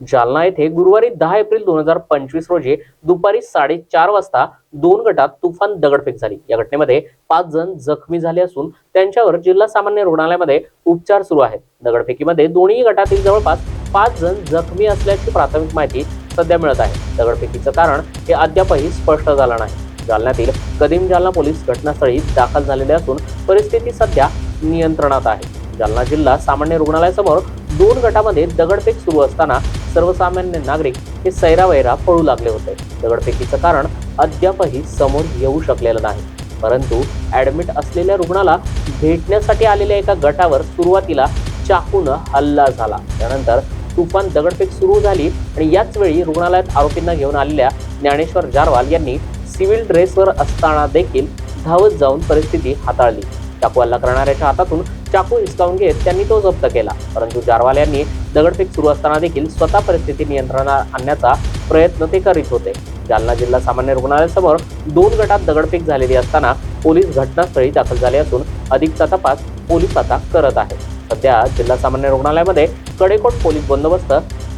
जालना येथे गुरुवारी दहा एप्रिल दोन हजार पंचवीस रोजी दुपारी साडेचार वाजता दोन गटात तुफान दगडफेक झाली. या घटनेमध्ये पाच जण जखमी झाले असून त्यांच्यावर जिल्हा सामान्य रुग्णालयामध्ये उपचार सुरू आहेत. दगडफेकीमध्ये दोन्ही गटातील जवळपास पाच जण जखमी असल्याची प्राथमिक माहिती सध्या मिळत आहे. दगडफेकीचं कारण हे अद्यापही स्पष्ट झालं नाही. जालन्यातील कदीम जालना पोलीस घटनास्थळी दाखल झालेले असून परिस्थिती सध्या नियंत्रणात आहे. जालना जिल्हा सामान्य रुग्णालयासमोर दोन गटामध्ये दगडफेक सुरू असताना सर्वसामान्य नागरिक हे सैरावैरा पळू लागले होते. दगडफेकीचं कारण अद्यापही समोर येऊ शकलेलं नाही. परंतु ऍडमिट असलेल्या रुग्णाला भेटण्यासाठी आलेल्या एका गटावर सुरुवातीला चाकूनं हल्ला झाला. त्यानंतर तुफान दगडफेक सुरू झाली आणि याच वेळी रुग्णालयात आरोपींना घेऊन आलेल्या ज्ञानेश्वर जारवाल यांनी सिव्हिल ड्रेसवर असताना देखील धावत जाऊन परिस्थिती हाताळली. चाकू हल्ला करणाऱ्याच्या हातातून चाकू हिसकावून घेत त्यांनी तो जप्त केला. परंतु जारवाल यांनी दगडफेक सुरू असताना देखील स्वतः परिस्थिती नियंत्रणात आणण्याचा प्रयत्न ते करीत होते. जालना जिल्हा सामान्य रुग्णालयासमोर दोन गटात दगडफेक झालेली असताना पोलीस घटनास्थळी दाखल झाले असून अधिकचा तपास पोलीस आता करत आहेत. सध्या जिल्हा सामान्य रुग्णालयामध्ये कडेकोट पोलीस बंदोबस्त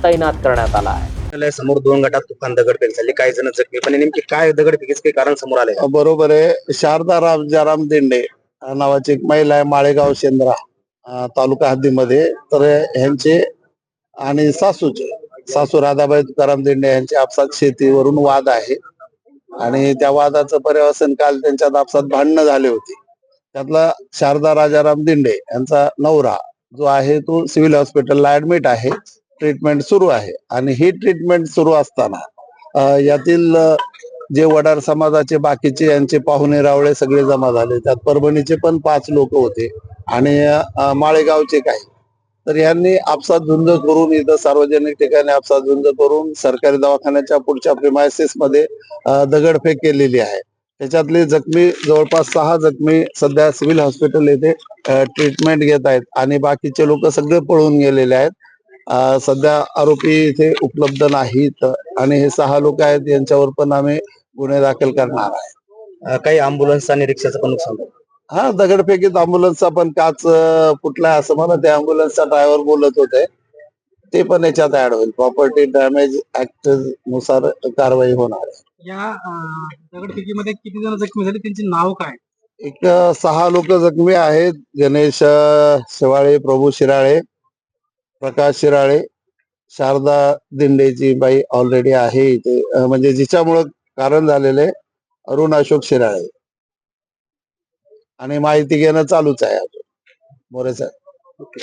तैनात करण्यात आला आहे. समोर दोन गटात तुफान दगडफेक झाली. काही जण जखमी पण नेमकी काय दगडफेकीच काही कारण समोर आले बरोबर आहे. शारदा रामजाराम दिंडे. अं, नावाची एक महिला आहे माळेगाव शेंद्रा तालुका हद्दीमध्ये. तर ह्यांचे आणि सासूचे सासू राधाबाई तुकाराम दिंडे यांचे आपसात शेतीवरून वाद आहे. आणि त्या वादाचं पर्यवसन काल त्यांच्यात आपसात भांडणं झाले होते. त्यातला शारदा राजाराम दिंडे यांचा नवरा जो आहे तो सिव्हिल हॉस्पिटलला ऍडमिट आहे. ट्रीटमेंट सुरू आहे. आणि ही ट्रीटमेंट सुरू असताना यातील जे वडार समाजाचे बाकीचे यांचे पाहुणे रावळे सगळे जमा झाले. त्यात परभणीचे पण पाच लोक होते आणि माळेगावचे काही. तर यांनी आपसात झुंज करून इथं सार्वजनिक ठिकाणी आपसात झुंज करून सरकारी दवाखान्याच्या पुढच्या प्रिमायसिसमध्ये दगडफेक केलेली आहे. त्याच्यातले जखमी जवळपास सहा जखमी सध्या सिव्हिल हॉस्पिटल येथे ट्रीटमेंट घेत आहेत आणि बाकीचे लोक सगळे पळून गेलेले आहेत. सध्या आरोपी इथे उपलब्ध नाहीत आणि हे सहा लोक आहेत यांच्यावर पण आम्ही गुन्हे दाखल करणार आहे. काही अँब्युलन्स आणि रिक्षाचं पण नुकसान झालं. हा दगडफेकीत अँब्युलन्सचा पण काच फुटलाय असं मला त्या अँब्युलन्सचा ड्रायव्हर बोलत होते. ते पण याच्यात ऍड होईल. प्रॉपर्टी डॅमेज ऍक्टनुसार कारवाई होणार आहे. या अं, दगडफेकीमध्ये किती जण जखमी झाले? त्यांचे नाव काय? एक अं, सहा लोक जखमी आहेत. गणेश अं, शिवाळे प्रभू शिराळे प्रकाश शिराळे शारदा दिंडेची बाई ऑलरेडी आहे इथे. म्हणजे जिच्यामुळं कारण झालेले अरुण अशोक शिराळे. आणि माहिती घेणं चालूच आहे अजून. मोरे साहेब